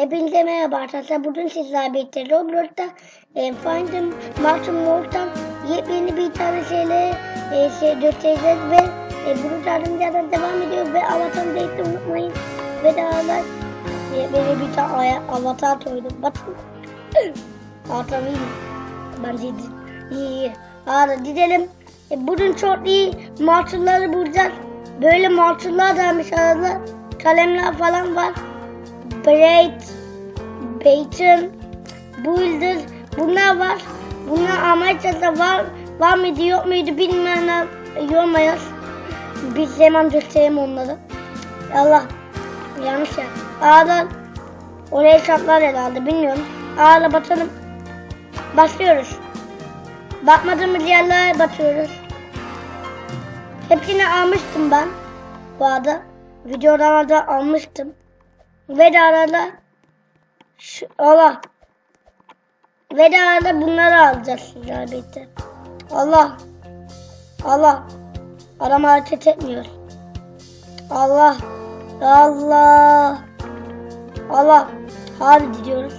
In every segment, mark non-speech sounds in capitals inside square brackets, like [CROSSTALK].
Hepinize merhaba arkadaşlar. Bugün sizlerle birlikte Roblox'ta e, Find'in Martin Mort'tan yepyeni bir tane şeyle e, şey göstereceğiz ve e, bunu yardımcılardan devam ediyor ve avatarı hiç unutmayın. Ve daha da e, böyle bir tane aya- avatar koydum. Bakın. [COUGHS] Avatar iyi. Bence iyi. İyi iyi. Hadi gidelim. E, bugün çok iyi Martin'ları bulacağız. Böyle Martin'lar varmış arada. Kalemler falan var. Braid, Bacon, Builder bunlar var. Bunlar Amerika'da var, var mıydı yok muydu bilmeyenler yoruma yaz. Biz hemen göstereyim onları. Allah yanlış ya. Ağlar oraya şartlar herhalde bilmiyorum. Ağla bakalım. Başlıyoruz. Bakmadığımız yerlere bakıyoruz. Hepsini almıştım ben. Bu arada videolarda almıştım. Ve de arada şu, Allah. Ve de arada bunları alacağız birlikte. Allah. Allah. Adam hareket etmiyor. Allah. Allah. Allah. Harbi gidiyoruz.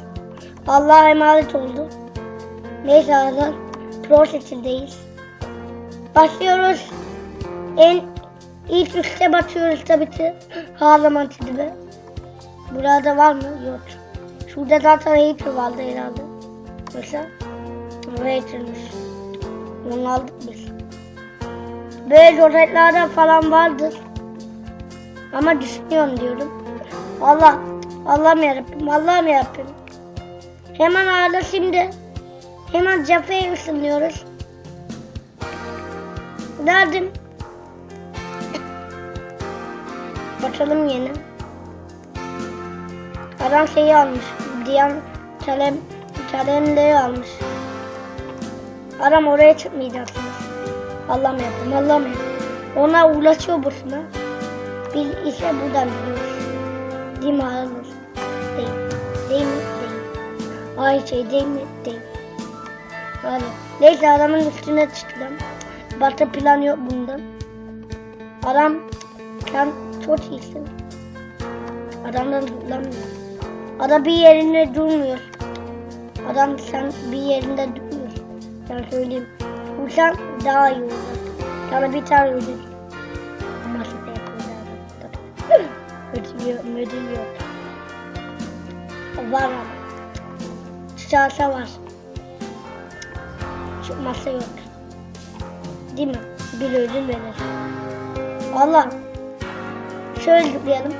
Allah'a emanet oldu. Neyse arkadaşlar. Pro seçildeyiz. Başlıyoruz. En ilk üste batıyoruz tabii ki. Her zaman gibi. Burada var mı? Yok. Şurada zaten Hater vardı herhalde. Mesela. Hater'mış. Onu aldık biz. Böyle rozetlerden falan vardır. Ama düşünüyorum diyorum. Allah. Allah'ım yarabbim. Allah'ım yarabbim. Hemen arada şimdi. Hemen cepheye ısınıyoruz. Derdim. Bakalım yine. Adam şeyi almış. Diğer kalem kalemleri almış. Adam oraya çıkmayacaksınız. Allah'ım yaptım, Allah'ım yaptım. Ona ulaşıyor boşuna. Biz ise buradan gidiyoruz. Değil mi Ağzır? Değil. Değil mi? Değil. Ay şey değil mi? Değil. Hadi. Neyse adamın üstüne çıktım. Başka plan yok bundan. Adam sen çok iyisin. Adamdan tutulamıyor. Adam bir yerinde durmuyor. Adam sen bir yerinde durmuyor. Ben söyleyeyim. Uçan daha iyi olur. Sana bir tane ödül. Ama şaka yapıyorlar. ödül yok. Ödül yok. Var ama. Çıkarsa var. Çıkmazsa yok. Değil mi? Bir ödül verir. Allah. Şöyle zıplayalım.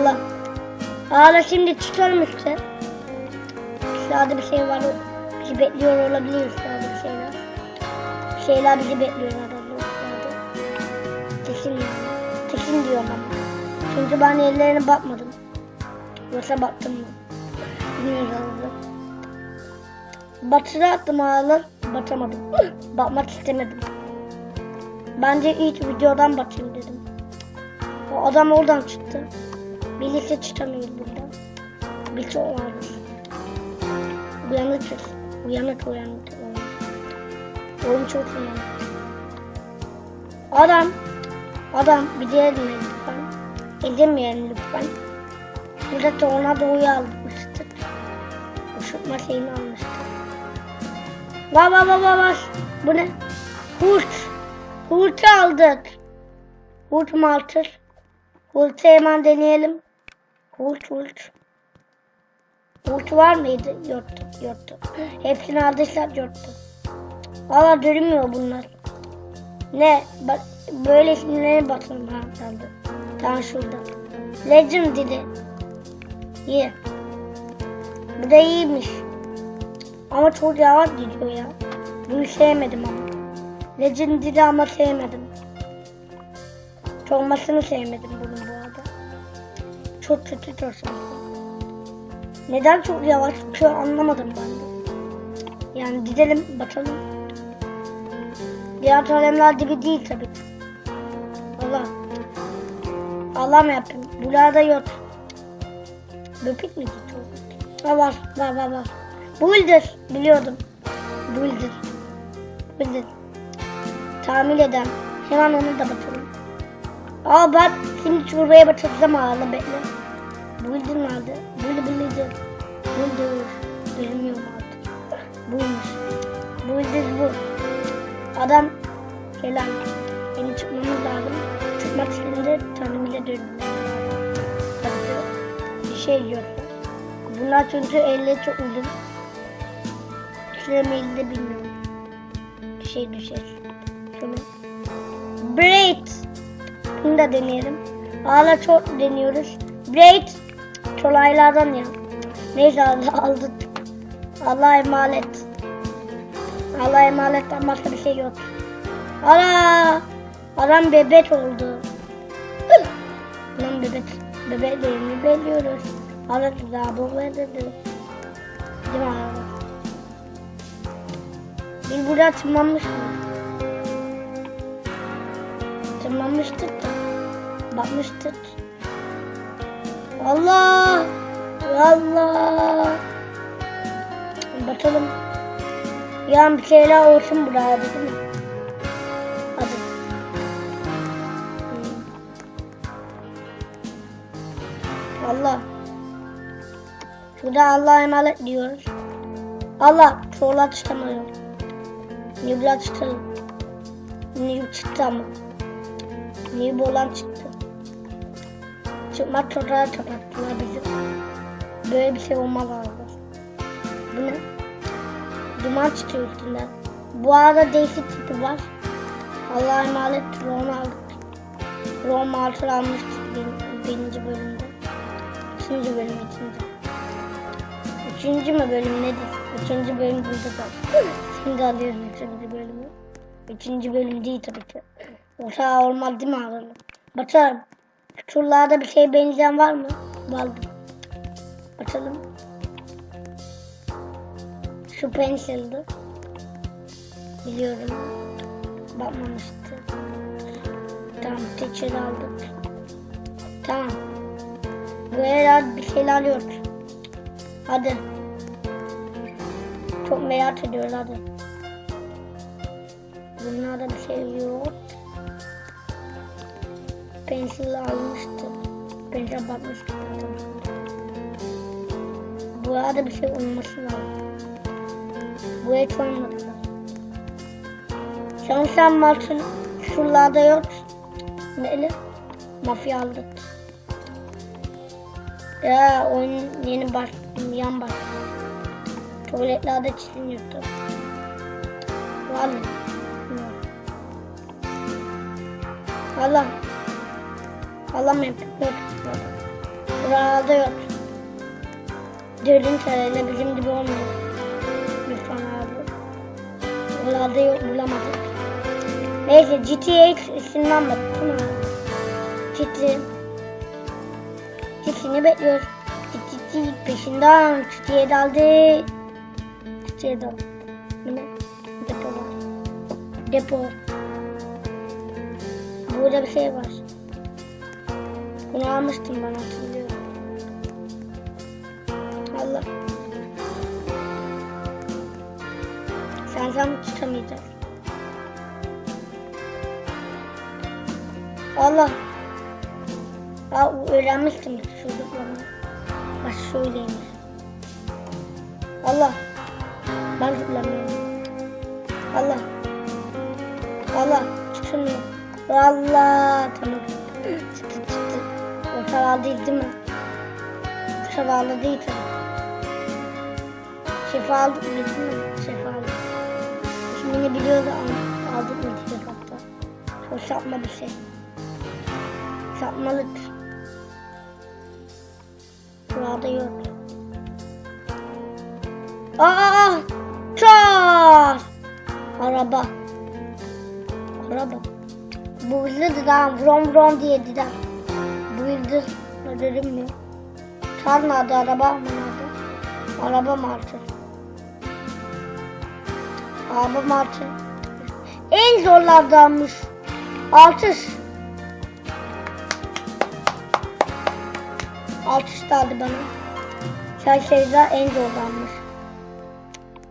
Allah. Hala şimdi çıkalım üstte. Sağda bir şey var. Bizi bekliyor olabilir sağda bir şeyler. Bir şeyler bizi bekliyor adamlar. Kesin yani. Kesin diyorum ama. Çünkü ben ellerine bakmadım. Yoksa baktım mı? Bilmiyorum. Batıra attım ağlar. Batamadım. [LAUGHS] Bakmak istemedim. Bence ilk videodan bakayım dedim. O adam oradan çıktı. Birlikte çıkamıyor buradan. Bir çok varmış. Uyanıkız. Uyanık uyanık. Oyun çok uyanık. Adam. Adam bir dinle lütfen. Edinmeyelim lütfen. Burada tornadoyu almıştık. Uçurtma şeyini almıştık. Va va va va va. Bu ne? Hurt. Hurt aldık. Hurt mu altır? Hult'u hemen deneyelim. Hult Hult. Hult var mıydı? Yoktu. Yoktu. Hepsini aldıysak yoktu. Valla görünmüyor bunlar. Ne? Bak böyle isimlere ha kaldı. Tamam şurada. Legend dedi. İyi. Bu da iyiymiş. Ama çok yavaş gidiyor ya. Bunu sevmedim ama. Legend dedi ama sevmedim. Olmasını sevmedim bunun. Çok kötü tosması. Neden çok yavaş çıkıyor anlamadım ben de. Yani gidelim bakalım. Diğer kalemler gibi değil tabii ki. Allah. Allah mı yapayım? Buralarda yok. Böpük mü gidiyor? Ha var, var, var, var. Builder, biliyordum. Builder. Builder. Tamir eden. Hemen onu da bakalım. Aa bak şimdi çorbaya batıracağım ağla bekle. Buldum nerede? Bülbülüdür. Budur. Bilmiyorum artık. Buymuş. Budur bu. Adam Selam. Yeni çıkmamız lazım. Çıkmak istediğinde tanımıyla döndürmemiz lazım. Tabii bir şey yiyorsa. Bunlar çünkü elle çok uzun. Süremeyi de bilmiyorum. Bir şey düşer. Şöyle. Braid. Bunu da deneyelim. Hala çok deniyoruz. Braid. Çolaylardan ya. Neyse aldık. Allah'a emanet. Allah'a emanetten başka bir şey yok. Ana! Adam bebek oldu. Lan bebek. Bebeklerini belliyoruz. Allah da bu dedi. Değil mi? Biz burada tırmanmış mı? Tırmanmıştık da. Bakmıştık. Allah! Allah! Bakalım. Yan bir şeyler olsun burada değil mi? Hadi. Allah. Şurada Allah'a emanet diyoruz. Allah sola tutamıyor. Nibla tutalım. Nib çıktı ama. Nib olan çıktı. Çıkmak toprağa kapattılar bizi. Böyle bir şey olmaz abi. Bu ne? Duman çıkıyor üstünden. Bu arada değişik tipi var. Allah'a emanet Roma aldık. Roma altı almıştık bir- birinci bölümde. Üçüncü bölüm ikinci. Üçüncü mü bölüm nedir? Üçüncü bölüm burada da. Şimdi alıyorum üçüncü bölümü. Üçüncü bölüm değil tabii ki. Orta olmaz değil mi alalım? Bakalım. Turlarda bir şey benzeyen var mı? Vardı. Bakalım. Şu pensildi. Biliyorum. Bakmamıştı. Tamam teacher aldık. Tamam. Herhalde bir şeyler yok. Hadi. Çok merak ediyoruz hadi. Bunlarda bir şey yok. Pensil almıştı. Pensil bakmıştı. Bu arada bir şey olması lazım. Bu et olmadı. Sanırsam Martın şuralarda yok. Neli? Mafya aldık. Ya oyun yeni baş, yan baş. Tuvaletlerde çizim yoktu. Var mı? Yok. Allah. Allah mı yaptık? Yok. Yok. Buralarda yok. Dördüncü sarayla bizim gibi olmuyor. Lütfen abi. Buralarda yok bulamadık. Neyse GTA isimden baktık değil mi abi? GTA. GTA'ni bekliyoruz. GTA peşinden. GTA'ya daldı. GTA'ya daldı. Yine depo var. Depo. Burada bir şey var. Bunu almıştım ben hatırlıyorum. Allah. Sen zam tutamayacağız. Allah. Aa, öğrenmiştim çocuklarını. Bak şöyleymiş. Allah. Ben zıplamıyorum. Allah. Allah. Tutunuyor. Allah. Tamam. Tarafı değil değil mi? Tarafı değil tabii. Şefa aldık mı değil mi? Şefa aldık. İsmini biliyordu ama aldık mı diye hatta. O sapma bir şey. Sapmalık. Burada yok. Aa! Çar! Araba. Araba. Bu hızlıdır daha vrom vrom diye dider. Bu hızlı dedim mi? Çar nerede araba mı nerede? Araba mı artık? Araba mı artık? En zorlardanmış. Altış. Altış aldı bana. Sen şeyler en zorlanmış.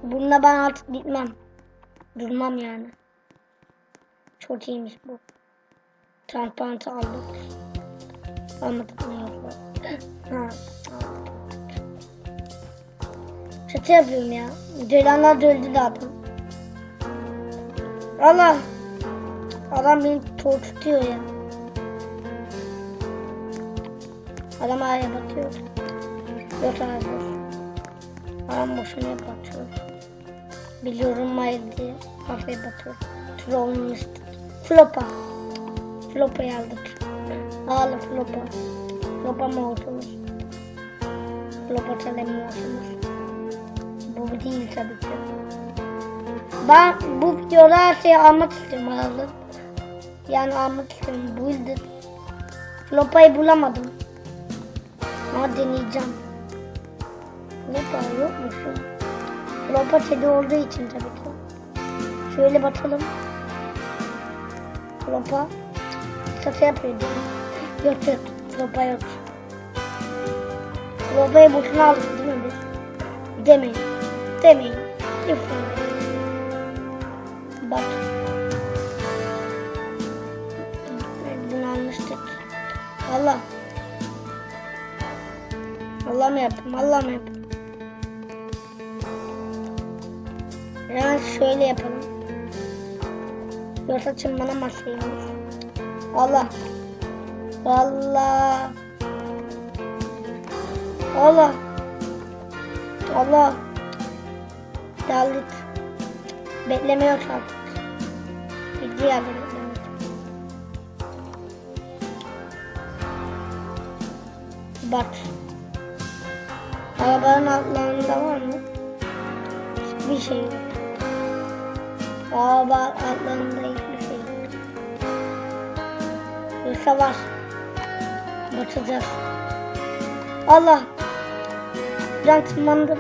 Bununla ben artık gitmem. Durmam yani. Çok iyiymiş bu. Transparentı aldık. Almadık ne yazdı? ha. Şaka yapıyorum ya. Ceylanlar da öldü adam. Allah. Adam beni tutuyor ya. Adam araya batıyor. Yok abi. Adam boşuna batıyor. Biliyorum hayır diye kafaya batıyor. Trollmüştü. Flopa. Flopa'yı aldık. Ağla Flopa. Flopa mı olsunuz? Flopa çalem mi olsunuz? Bu değil tabii ki. Ben bu videoda her şeyi almak istiyorum arada. Yani almak istiyorum. Builder. Flopa'yı bulamadım. Ama deneyeceğim. Flopa yokmuş ya. Flopa kedi olduğu için. Şöyle bakalım. Flopa. Satı yapıyor? Yok yok. Flopa yok. Flopa'yı boşuna aldık değil mi biz? Demeyin. Demeyin. Lütfen. Bak. Bunu almıştık. Allah. Allah mı yapayım? Allah mı yapayım? Yani şöyle yapalım. Yoksa çınmanamaz şeyimiz. Allah. Allah. Allah. Allah. Geldik. Bekleme yok artık. Bildiği yerde beklemek. Bak. Arabanın altlarında var mı? Hiçbir şey yok. Araba altlarında hiçbir şey yok. Yoksa var. Bakacağız. Allah. Ben tırmandım.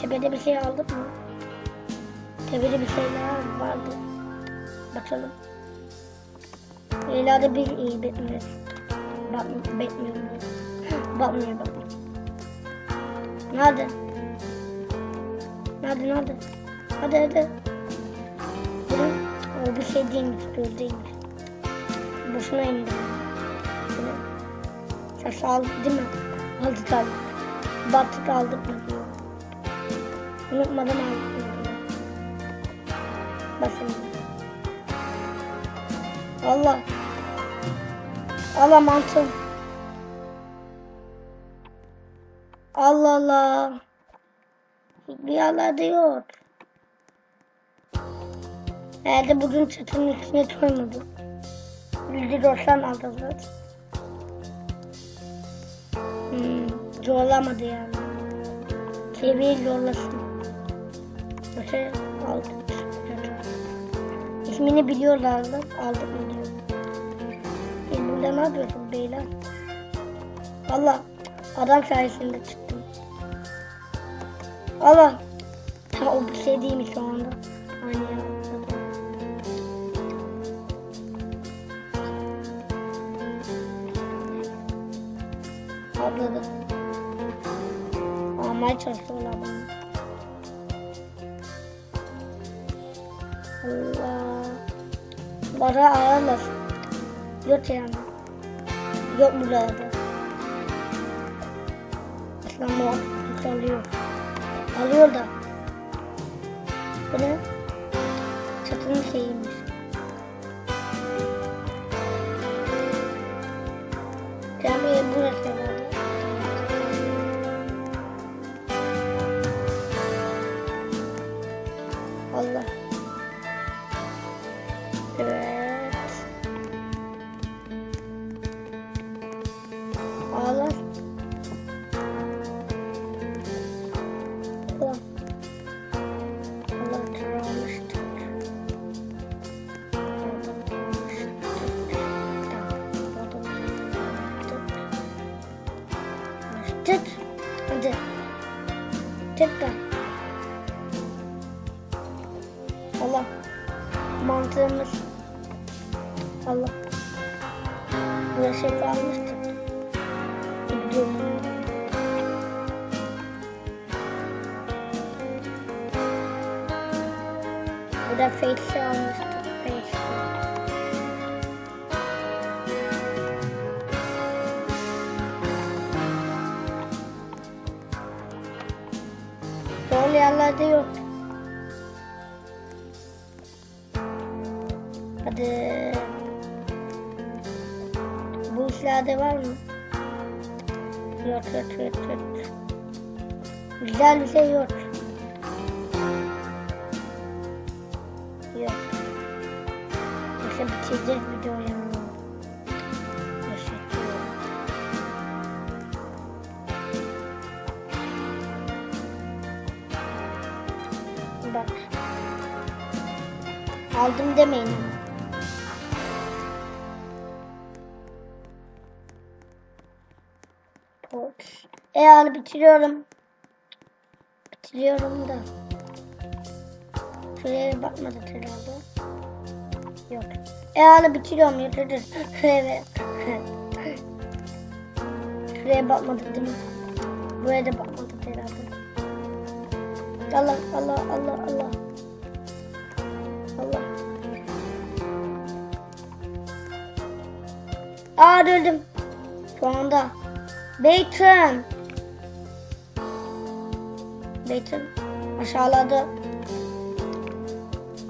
Tepede bir şey aldık mı? Tepede bir şeyler vardı. Bakalım. İleride bir iyi bekliyoruz. Bak, bekliyorum. Bakmıyor bakmıyor. Nerede? Nerede nerede? Hadi hadi. O bir şey değilmiş, göz değilmiş. Boşuna indim. Şaşı aldık değil mi? Aldık aldık. Battık aldık mı diyor. Unutmadan aldık mı diyor. Basın. Allah. Allah mantım. Allah Allah. Bir diyor. Herhalde bugün çatının içine koymadım. %96 hmm, zorlamadı yani. Seviye zorlasın. Yoksa aldık. İsmini biliyorlardı. Aldık mı diyor. E burada ne yapıyorsun beyler? Valla adam sayesinde çıktım. Allah. Ha o bir şey değil mi şu anda? Hani. Çalışıyorlar bana. Allah. Bana ayarlasın. Yok yani. Yok. Aslında o alıyor. Alıyor da. Bu ne? Çatının şeyiymiş. nós chegávamos tudo. Tudo. Da feição, tudo feição. olha lá de İşlerde var mı? Yok yok yok yok. Güzel bir şey yok. Yok. Neyse bitireceğiz videoyu. Bak. Aldım demeyin Port. E yani bitiriyorum. Bitiriyorum da. Şuraya bakmadık herhalde. Yok. E yani bitiriyorum dur. [LAUGHS] evet. Şuraya bakmadık değil mi? Buraya da bakmadık herhalde. Allah Allah Allah Allah. Allah. Aa öldüm. Şu anda. Beytun. Beytun. Aşağılarda.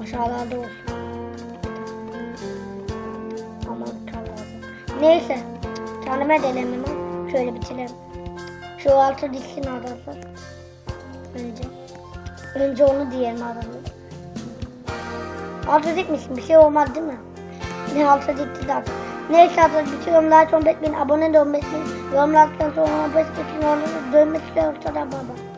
Aşağılarda olsun. Aman tanrım. Neyse. Tanrıma edelim hemen. Şöyle bitirelim. Şu altı diksin adamlar. Önce. Önce onu diyelim adamlar. Altı dikmişsin. Bir şey olmaz değil mi? Ne altı dikti zaten. Neyse arkadaşlar bitiyorum. Like olmayı unutmayın. Abone de olmayı unutmayın. Yorumlardan sonra 15 geçin. Orada dönmek istiyorsa da baba.